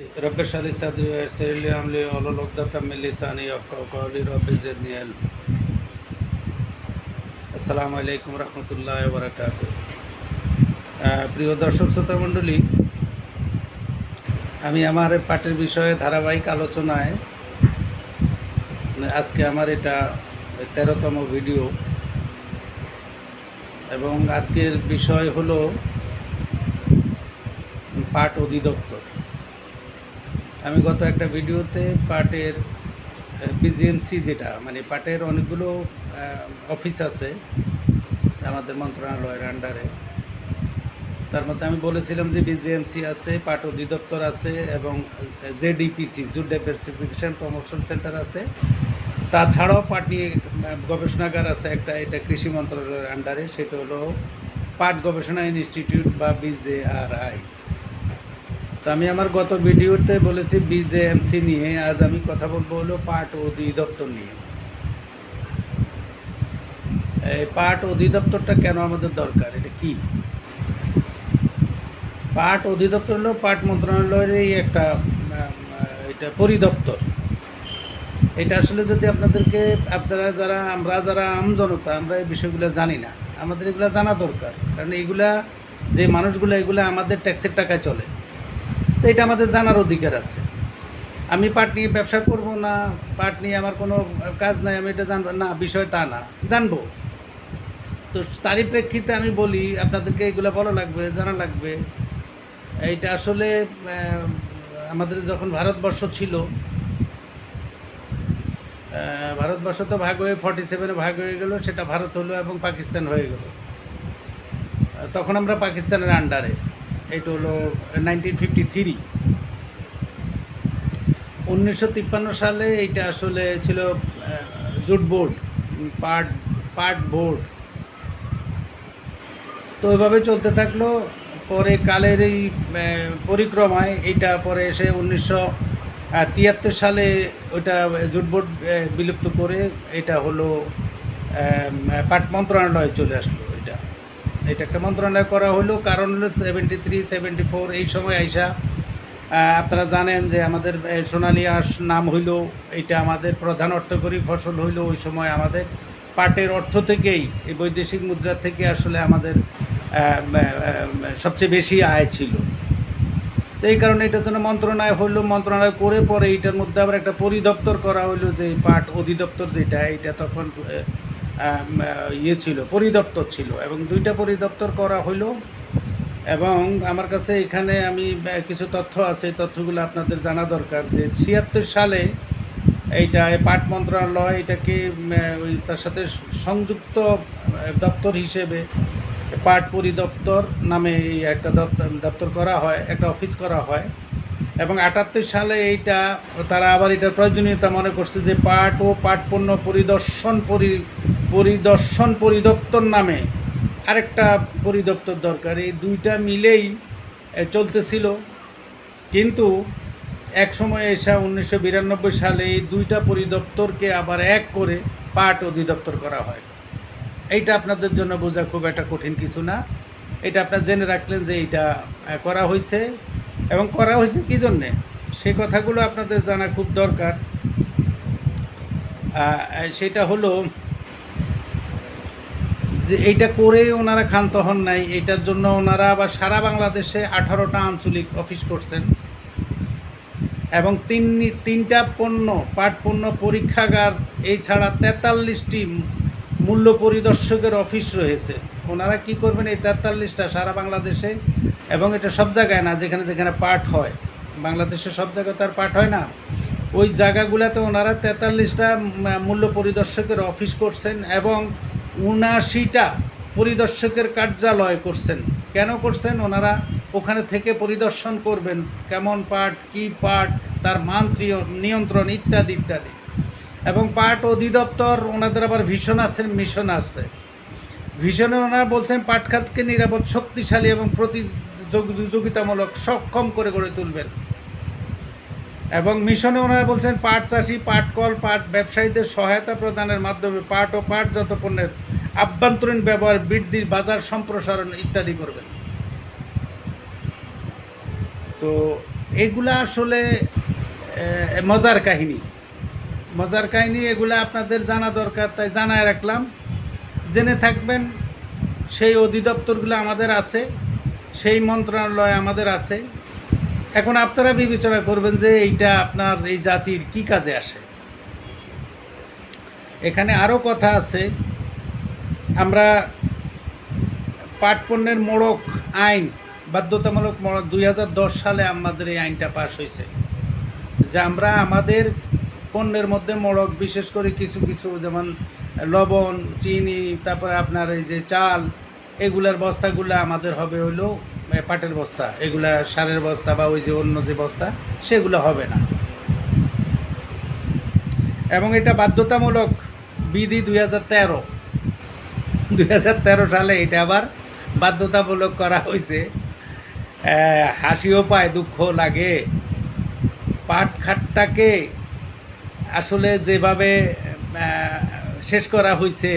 رب اشرح لي صدري ويسر لي امري واحلل عقدة من لساني يفقهوا قولي رب زدني علما আসসালামু আলাইকুম রহমতুল্লাহ বরাকাত প্রিয় দর্শক শ্রোতা মণ্ডলী আমি আমার পাঠের বিষয়ে ধারাবাহিক আলোচনায় আজকে আমার এটা তেরোতম ভিডিও এবং আজকের বিষয় হলো পাট অধিদপ্তর আমি গত একটা ভিডিওতে পাটের বিজিএমসি যেটা মানে পার্টের অনেকগুলো অফিস আছে আমাদের মন্ত্রণালয়ের আন্ডারে তার মধ্যে আমি বলেছিলাম যে বিজিএমসি আছে, পাট অধিদপ্তর আছে এবং JDPC jute diversification promotion centre আছে। তাছাড়াও পাট গবেষণাগার আছে একটা, এটা কৃষি মন্ত্রণালয়ের আন্ডারে সেটা হলো পাট গবেষণা ইনস্টিটিউট বা বিজেআরআই তো আমি আমার গত ভিডিওতে বলেছি বিজেএমসি নিয়ে, আজ আমি কথা বলব হলো পাট অধিদপ্তর নিয়ে। এই পাট অধিদপ্তরটা কেন আমাদের দরকার? এটা কি? পাট অধিদপ্তর হলো পাট মন্ত্রণালয়েরই একটা এটা পরিদপ্তর। এটা আসলে যদি আপনাদেরকে, আপনারা যারা, আমরা যারা আমজনতা আমরা এই বিষয়গুলো জানি না। আমাদের এগুলো জানা দরকার। কারণ এইগুলা যে মানুষগুলো এগুলো আমাদের ট্যাক্সের টাকায় চলে। তো এটা আমাদের জানার অধিকার আছে। আমি পাট নিয়ে ব্যবসা করব না পাট নিয়ে আমার কোনো কাজ নাই, আমি এটা জানব না, বিষয় তা না, জানব। তো তারই প্রেক্ষিতে আমি বলি, আপনাদেরকে এগুলো বলা লাগবে, জানা লাগবে। এইটা আসলে আমাদের যখন ভারতবর্ষ ছিল ভারতবর্ষ তো ভাগ হয়ে ফর্টি সেভেনে ভাগ হয়ে গেল, সেটা ভারত হলো এবং পাকিস্তান হয়ে গেল। তখন আমরা পাকিস্তানের আন্ডারে এটা হলো নাইনটিন ফিফটি থ্রি উনিশশো তিপ্পান্ন সালে এইটা আসলে ছিল জুট বোর্ড পাট পাট বোর্ড। তো এভাবে চলতে থাকল। পরে কালের এই পরিক্রমায় এইটা পরে এসে উনিশশো তিয়াত্তর সালে ওইটা জুট বোর্ড বিলুপ্ত করে এটা হলো পাট মন্ত্রণালয়ে চলে আসলো। এটা একটা মন্ত্রণালয় করা হলো। কারণ হলো সেভেন্টি থ্রি সেভেন্টি ফোর এই সময় আইসা আপনারা জানেন যে আমাদের সোনালি আঁশ নাম হইল, এটা আমাদের প্রধান অর্থকরী ফসল হইল ওই সময় আমাদের পাটের অর্থ থেকেই, এই বৈদেশিক মুদ্রা থেকে আসলে আমাদের সবচেয়ে বেশি আয় ছিল। তো এই কারণে এটার জন্য মন্ত্রণালয় হইল। মন্ত্রণালয় করে পরে এইটার মধ্যে আবার একটা পরিদপ্তর করা হইল যে পাট অধিদপ্তর যেটা এটা তখন ইয়ে ছিল, পরিদপ্তর ছিল এবং দুইটা পরিদপ্তর করা হইল এবং আমার কাছে এখানে আমি কিছু তথ্য আছে, এই তথ্যগুলো আপনাদের জানা দরকার যে ছিয়াত্তর সালে এইটা পাট মন্ত্রণালয় এটাকে ওই তার সাথে সংযুক্ত দপ্তর হিসেবে পাট পরিদপ্তর নামে একটা দপ্তর দপ্তর করা হয়, একটা অফিস করা হয়। এবং আটাত্তর সালে এইটা, তারা আবার এটার প্রয়োজনীয়তা মনে করছে যে পাট ও পাট পণ্য পরিদর্শন পরি, পরিদর্শন পরিদপ্তর নামে আরেকটা পরিদপ্তর দরকার। এই দুইটা মিলেই চলতেছিল। কিন্তু এক সময় এসে উনিশশো বিরানব্বই সালে এই দুইটা পরিদপ্তরকে আবার এক করে পাট অধিদপ্তর করা হয়। এইটা আপনাদের জন্য বোঝা খুব একটা কঠিন কিছু না। এটা আপনার জেনে রাখলেন যে এইটা করা হয়েছে এবং করা হয়েছে কী জন্যে? সে কথাগুলো আপনাদের জানা খুব দরকার। সেটা হলো যে এইটা করে ওনারা ক্ষান্ত হন নাই। এইটার জন্য ওনারা আবার সারা বাংলাদেশে আঠারোটা আঞ্চলিক অফিস করছেন। এবং তিন, তিনটা পণ্য পাট পণ্য পরীক্ষাগার এই ছাড়া তেতাল্লিশটি মূল্য পরিদর্শকের অফিস রয়েছে। ওনারা কি করবেন, এই তেতাল্লিশটা সারা বাংলাদেশে, এবং এটা সব জায়গায় না, যেখানে যেখানে পাঠ হয়। বাংলাদেশে সব জায়গায় তার পাঠ হয় না। ওই জায়গাগুলোতে ওনারা তেতাল্লিশটা মূল্য পরিদর্শকের অফিস করছেন এবং উনাশিটা পরিদর্শকের কার্যালয় করছেন। কেন করছেন? ওনারা ওখানে থেকে পরিদর্শন করবেন, কেমন পাঠ কী পাঠ তার মান নিয়ন্ত্রণ ইত্যাদি ইত্যাদি। এবং পাট অধিদপ্তর, ওনাদের আবার ভীষণ আছেন মিশন আছে। ভিশনে ওনারা বলছেন পাট খাতকে নিরাপদ, শক্তিশালী এবং প্রতিযোগিতামূলক, সক্ষম করে গড়ে তুলবেন। এবং মিশনে ওনারা বলছেন, পাট চাষি, পাট কল, পাট ব্যবসায়ীদের সহায়তা প্রদানের মাধ্যমে পাট ও পাটজাত পণ্যের আভ্যন্তরীণ ব্যবহার বৃদ্ধির বাজার সম্প্রসারণ ইত্যাদি করবেন। তো এগুলা আসলে মজার কাহিনী। মজার কাহিনী এগুলা আপনাদের জানা দরকার, তাই জানায় রাখলাম। জেনে থাকবেন, সেই অধিদপ্তরগুলো আমাদের আছে, সেই মন্ত্রণালয় আমাদের আছে। এখন আপনারা বিবেচনা করবেন যে এইটা আপনার, এই জাতির কি কাজে আসে। এখানে আরও কথা আছে, আমরা পাটপণ্যের মোড়ক আইন, বাধ্যতামূলক মোড়ক দুই হাজার দশ সালে আমাদের এই আইনটা পাশ হয়েছে। যে আমরা আমাদের পণ্যের মধ্যে মোড়ক, বিশেষ করে কিছু কিছু যেমন লবণ, চিনি, তারপরে আপনার এই যে চাল, এগুলার বস্তাগুলো আমাদের হবে হলো পাটের বস্তা। এগুলা সারের বস্তা বা ওই যে অন্য যে বস্তা, সেগুলো হবে না। এবং এটা বাধ্যতামূলক বিধি দুই হাজার তেরো। দুই হাজার তেরো সালে এটা আবার বাধ্যতামূলক করা হয়েছে। হাসিও পায় দুঃখ লাগে। পাট খাটটাকে আসলে যেভাবে শেষ করা হয়েছে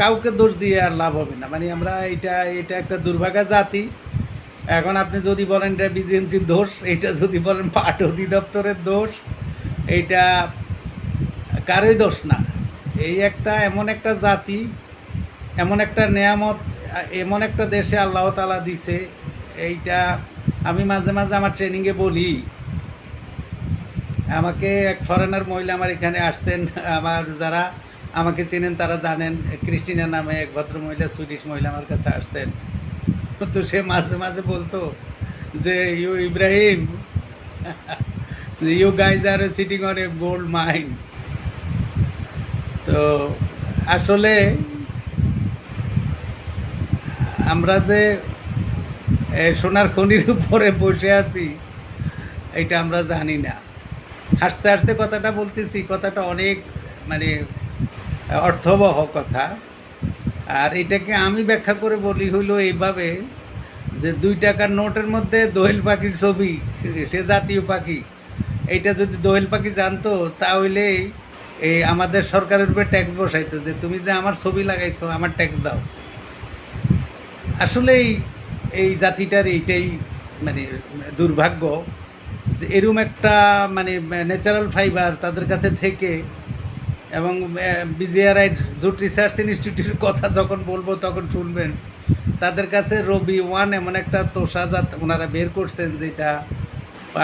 কাউকে দোষ দিয়ে আর লাভ হবে না। মানে আমরা এটা এটা একটা দুর্ভাগা জাতি। এখন আপনি যদি বলেন এটা বিজিএমসির দোষ, এটা যদি বলেন পাট অধিদপ্তরের দোষ এইটা কারোই দোষ না। এই একটা এমন একটা জাতি, এমন একটা নেয়ামত, এমন একটা দেশে আল্লাহ তালা দিছে, এইটা আমি মাঝে মাঝে আমার ট্রেনিংয়ে বলি। আমাকে এক ফরেনার মহিলা আমার এখানে আসতেন। আমার যারা আমাকে চেনেন তারা জানেন, ক্রিস্টিনা নামে এক ভদ্র মহিলা সুইডিশ মহিলা আমার কাছে আসতেন। তো সে মাঝে মাঝে বলতো যে you Ibrahim you guys are sitting on a gold mine তো আসলে আমরা যে সোনার খনির উপরে বসে আছি, এটা আমরা জানি না। হাসতে হাসতে কথাটা বলতেছি, কথাটা অনেক মানে অর্থবহ কথা। আর এটাকে আমি ব্যাখ্যা করে বলি হইল এইভাবে যে দুই টাকার নোটের মধ্যে দোয়েল পাখির ছবি, সে জাতীয় পাখি। এইটা যদি দোহেল পাখি জানতো, তাহলে এই আমাদের সরকারের উপরে ট্যাক্স বসাইতো যে তুমি যে আমার ছবি লাগাইছো, আমার ট্যাক্স দাও। আসলে এই জাতিটার এইটাই মানে দুর্ভাগ্য। এরম একটা মানে ন্যাচারাল ফাইবার তাদের কাছে থেকে এবং বিজিআরআই জুট রিসার্চ ইনস্টিটিউটের কথা যখন বলব তখন শুনবেন। তাদের কাছে রবি ওয়ান এমন একটা তোষাজাত ওনারা বের করছেন যেটা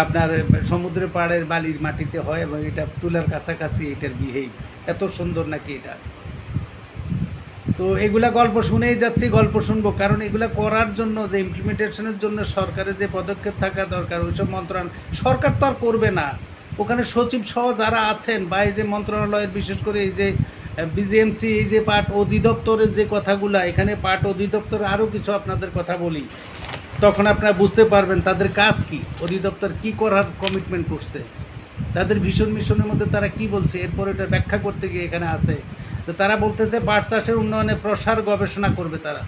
আপনার সমুদ্রের পাড়ের বালির মাটিতে হয় এবং এটা তুলার কাছাকাছি এটার বিহেভ এত সুন্দর নাকি এটা? তো এগুলা গল্প শুনেই যাচ্ছি, গল্প শুনব। কারণ এগুলা করার জন্য, যে ইমপ্লিমেন্টেশনের জন্য সরকারের যে পদক্ষেপ থাকা দরকার, ওইসব মন্ত্রণালয় সরকার তো আর করবে না। ওখানে সচিব সহ যারা আছেন বা এই যে মন্ত্রণালয়ের, বিশেষ করে এই যে বিজিএমসি এই যে পাট অধিদপ্তরের যে কথাগুলা, এখানে পাট অধিদপ্তরে আরও কিছু আপনাদের কথা বলি। তখন আপনারা বুঝতে পারবেন তাদের কাজ কি, অধিদপ্তর কি করার কমিটমেন্ট করছে। তাদের ভীষণ মিশনের মধ্যে তারা কি বলছে, এরপর এটা ব্যাখ্যা করতে গিয়ে এখানে আছে। তো তারা বলতেছে পাট চাষের উন্নয়নে প্রসার গবেষণা করবে তারা।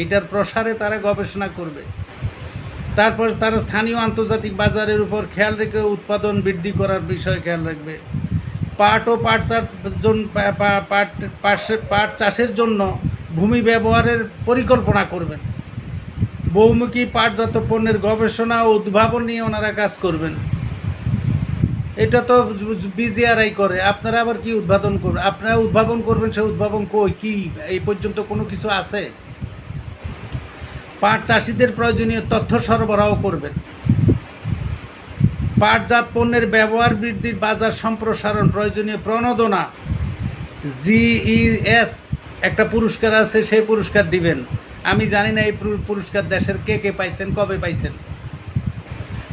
এইটার প্রসারে তারা গবেষণা করবে। তারপর তারা স্থানীয় আন্তর্জাতিক বাজারের উপর খেয়াল রেখে উৎপাদন বৃদ্ধি করার বিষয়ে খেয়াল রাখবে। পাট ও পাট পাট পাট চাষের জন্য ভূমি ব্যবহারের পরিকল্পনা করবেন। বহুমুখী পাটজাত পণ্যের গবেষণা ও উদ্ভাবন নিয়ে ওনারা কাজ করবেন। এটা তো বিজিআরআই করে। আপনারা আবার কি উদ্ভাবন করবেন? আপনারা উদ্ভাবন করবেন, সে উদ্ভাবন কই? কি? এই পর্যন্ত কোনো কিছু আছে? পাট চাষিদের প্রয়োজনীয় তথ্য সরবরাহ করবেন। পাটজাত পণ্যের ব্যবহার বৃদ্ধির বাজার সম্প্রসারণ, প্রয়োজনীয় প্রণোদনা। জিইএস একটা পুরস্কার আছে সেই পুরস্কার দিবেন। আমি জানি না এই পুরস্কার দেশের কে কে পাইছেন, কবে পাইছেন।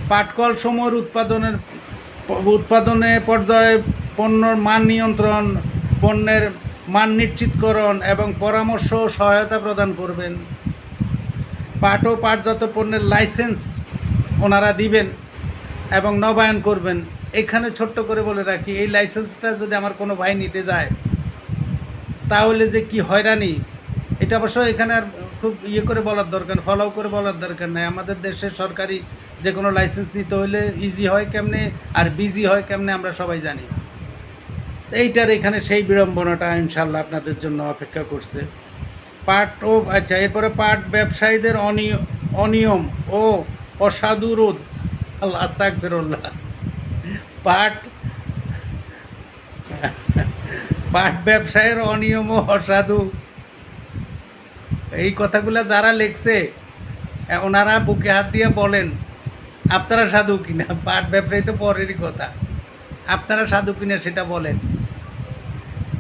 পাটকল সময়ের উৎপাদনের উৎপাদনে পর্যায়ে পণ্যর মান নিয়ন্ত্রণ, পণ্যের মান নিশ্চিতকরণ এবং পরামর্শ ও সহায়তা প্রদান করবেন। পাট ও পাটজাত পণ্যের লাইসেন্স ওনারা দিবেন এবং নবায়ন করবেন। এখানে ছোট্ট করে বলে রাখি, এই লাইসেন্সটা যদি আমার কোনো ভাই নিতে যায়, তাহলে যে কি হয়রানি? এটা অবশ্য এখানে আর খুব ইয়ে করে বলার দরকার ফলো করে বলার দরকার নাই। আমাদের দেশের সরকারি যে কোনো লাইসেন্স নিতে হলে ইজি হয় কেমনে আর বিজি হয় কেমনে আমরা সবাই জানি। এইটার এখানে সেই বিড়ম্বনাটা ইনশাল্লাহ আপনাদের জন্য অপেক্ষা করছে। পাট ও আচ্ছা এরপরে পাট ব্যবসায়ীদের অনিয়ম অনিয়ম ও অসাধু রোদ আল্লাহ আস্তাক ফেরল্লাহ পাট পাট ব্যবসায়ের অনিয়ম ও অসাধু। এই কথাগুলো যারা লেখছে ওনারা বুকে হাত দিয়ে বলেন। আপনারা সাধু কিনা? পাট ব্যবসায়ী তো পরেরই কথা। আপনারা সাধু কিনা সেটা বলেন।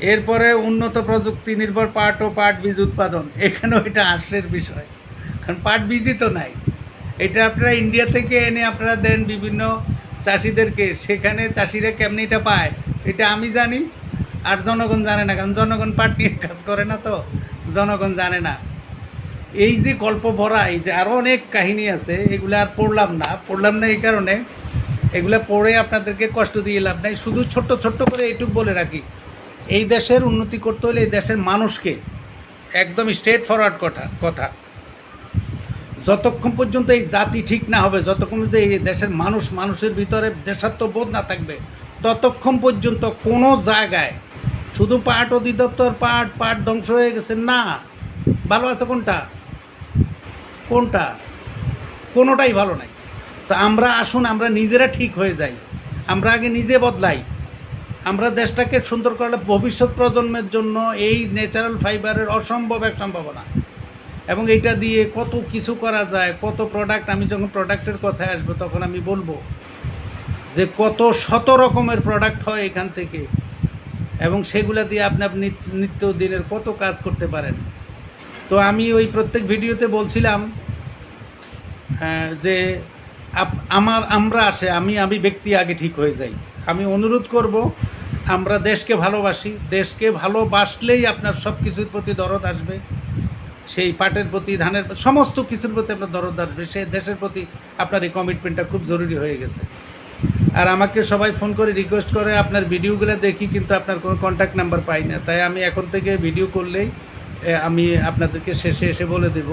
এরপরে উন্নত প্রযুক্তি নির্ভর পাট ও পাট বীজ উৎপাদন। এখানেও এটা হাস্যের বিষয়। কারণ পাট বীজই তো নাই। এটা আপনারা ইন্ডিয়া থেকে এনে আপনারা দেন বিভিন্ন চাষিদেরকে। সেখানে চাষিরা কেমনি এটা পায়? এটা আমি জানি। আর জনগণ জানে না। কারণ জনগণ পাট নিয়ে কাজ করে না তো। জনগণ জানে না। এই যে গল্প ভরা, এই যে আরও অনেক কাহিনী আছে, এগুলো আর পড়লাম না। পড়লাম না এই কারণে। এগুলো পড়ে আপনাদেরকে কষ্ট দিয়ে লাভ নাই। শুধু ছোট্ট ছোট্ট করে এইটুকু বলে রাখি। এই দেশের উন্নতি করতে হলে এই দেশের মানুষকে একদম স্ট্রেট ফরওয়ার্ড কথা কথা। যতক্ষণ পর্যন্ত এই জাতি ঠিক না হবে, যতক্ষণ পর্যন্ত এই দেশের মানুষ মানুষের ভিতরে দেশাত্মবোধ না থাকবে, ততক্ষণ পর্যন্ত কোনো জায়গায় শুধু পাট অধিদপ্তর, পাট পাট ধ্বংস হয়ে গেছে। না। ভালো আছে কোনটা? কোনটা? কোনোটাই ভালো নাই। তো আমরা আসুন, আমরা নিজেরা ঠিক হয়ে যাই। আমরা আগে নিজে বদলাই। আমরা দেশটাকে সুন্দর করলে ভবিষ্যৎ প্রজন্মের জন্য এই ন্যাচারাল ফাইবারের অসম্ভব এক সম্ভাবনা। এবং এটা দিয়ে কত কিছু করা যায়, কত প্রোডাক্ট আমি যখন প্রোডাক্টের কথায় আসব, তখন আমি বলব যে কত শত রকমের প্রোডাক্ট হয় এখান থেকে। এবং সেগুলো দিয়ে আপনি আপনি নিত্য দিনের কত কাজ করতে পারেন। তো আমি ওই প্রত্যেক ভিডিওতে বলছিলাম আহ, যে আমার আমরা আসে আমি আমি ব্যক্তি আগে ঠিক হয়ে যাই। আমি অনুরোধ করব আমরা দেশকে ভালোবাসি দেশকে ভালোবাসলেই আপনার সব কিছুর প্রতি দরদ আসবে সেই পাটের প্রতি ধানের সমস্ত কিছুর প্রতি আপনার দরদ আসবে সেই দেশের প্রতি আপনার এই কমিটমেন্টটা খুব জরুরি হয়ে গেছে। আর আমাকে সবাই ফোন করে রিকোয়েস্ট করে আপনার ভিডিওগুলো দেখি কিন্তু আপনার কোনো কন্ট্যাক্ট নাম্বার পাই না। তাই আমি এখন থেকে ভিডিও করলেই আমি আপনাদেরকে শেষে এসে বলে দেব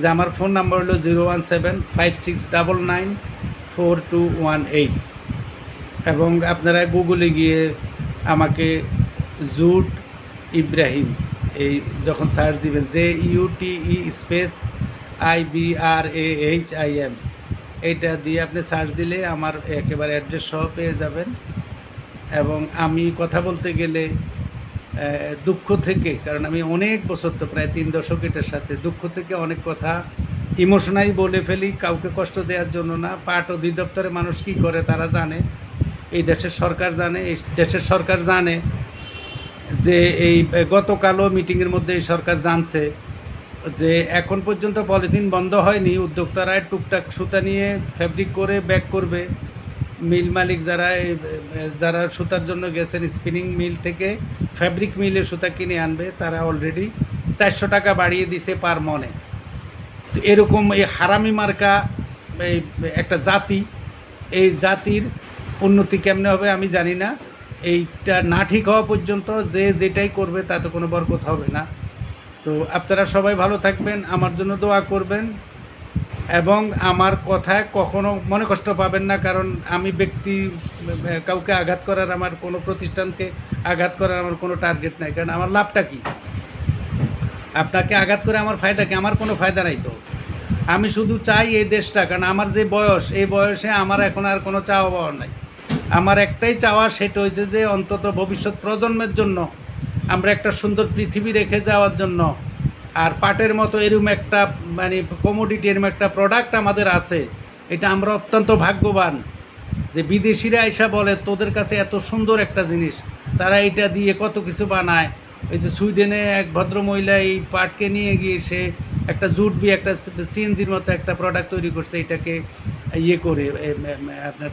যে আমার ফোন নাম্বার হলো zero one seven five six double nine four two one eight. এবং আপনারা গুগলে গিয়ে আমাকে জুট ইব্রাহিম এই যখন সার্চ দিবেন, J U T E space I B R A H I M, এইটা দিয়ে আপনি সার্চ দিলে আমার একেবারে অ্যাড্রেস সহ পেয়ে যাবেন। এবং আমি কথা বলতে গেলে দুঃখ থেকে, কারণ আমি অনেক বছর তো প্রায় তিন দশক এটার সাথে দুঃখ থেকে অনেক কথা ইমোশনালি বলে ফেলি, কাউকে কষ্ট দেওয়ার জন্য না। পাট অধিদপ্তরে মানুষ কী করে তারা জানে। এই দেশের সরকার জানে, এই দেশের সরকার জানে যে এই গতকালও মিটিংয়ের মধ্যে এই সরকার জানছে যে এখন পর্যন্ত পলিথিন বন্ধ হয়নি, উদ্যোক্তারা টুকটাক সুতা নিয়ে ফ্যাব্রিক করে, ব্যাক করবে। মিল মালিক যারা যারা সুতার জন্য গেছেন স্পিনিং মিল থেকে ফ্যাব্রিক মিলে সুতা কিনে আনবে, তারা অলরেডি চারশো টাকা বাড়িয়ে দিছে পার মনে। তো এরকম এই হারামি মার্কা এই একটা জাতি, এই জাতির উন্নতি কেমনে হবে আমি জানি না। এইটা না ঠিক হওয়া পর্যন্ত যে যেটাই করবে তাতে কোনো বরকত হবে না। তো আপনারা সবাই ভালো থাকবেন, আমার জন্য দোয়া করবেন। এবং আমার কথায় কখনো মনে কষ্ট পাবেন না, কারণ আমি ব্যক্তি, কাউকে আঘাত করার আমার কোনো প্রতিষ্ঠানকে আঘাত করার আমার কোনো টার্গেট নাই। কারণ আমার লাভটা কী? আপনাকে আঘাত করে আমার ফায়দা কি? আমার কোনো ফায়দা নাই তো। আমি শুধু চাই এই দেশটা, কারণ আমার যে বয়স, এই বয়সে আমার এখন আর কোনো চাওয়া পাওয়া নাই। আমার একটাই চাওয়া সেটা হয়েছে যে অন্তত ভবিষ্যৎ প্রজন্মের জন্য, আমরা একটা সুন্দর পৃথিবী রেখে যাওয়ার জন্য আর পাটের মতো এরম একটা মানে কমোডিটি এরম একটা প্রোডাক্ট আমাদের আছে। এটা আমরা অত্যন্ত ভাগ্যবান যে বিদেশিরা এসা বলে, তোদের কাছে এত সুন্দর একটা জিনিস। তারা এটা দিয়ে কত কিছু বানায়। এই যে সুইডেনে এক ভদ্র মহিলা এই পাটকে নিয়ে গিয়ে সে একটা জুট বি একটা সিএনজির মতো একটা প্রোডাক্ট তৈরি করছে, এটাকে ইয়ে করে আপনার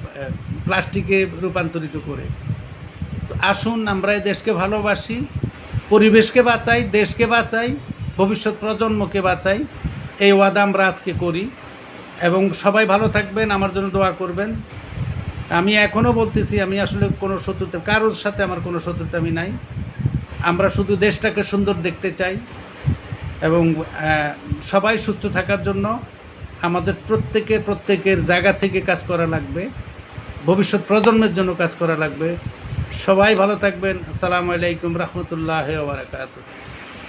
প্লাস্টিকে রূপান্তরিত করে। তো আসুন, আমরা এই দেশকে ভালোবাসি, পরিবেশকে বাঁচাই, দেশকে বাঁচাই। ভবিষ্যৎ প্রজন্মকে বাঁচাই। এই ওয়াদা আমরা আজকে করি। এবং সবাই ভালো থাকবেন, আমার জন্য দোয়া করবেন। আমি এখনও বলতেছি, আমি আসলে কোনো শত্রুতা, কারোর সাথে আমার কোনো শত্রুতা আমি নাই। আমরা শুধু দেশটাকে সুন্দর দেখতে চাই এবং সবাই সুস্থ থাকার জন্য আমাদের প্রত্যেকের প্রত্যেকের জায়গা থেকে কাজ করা লাগবে। ভবিষ্যৎ প্রজন্মের জন্য কাজ করা লাগবে। সবাই ভালো থাকবেন। আসসালামু আলাইকুম রহমতুল্লাহ বারাকাতুহ।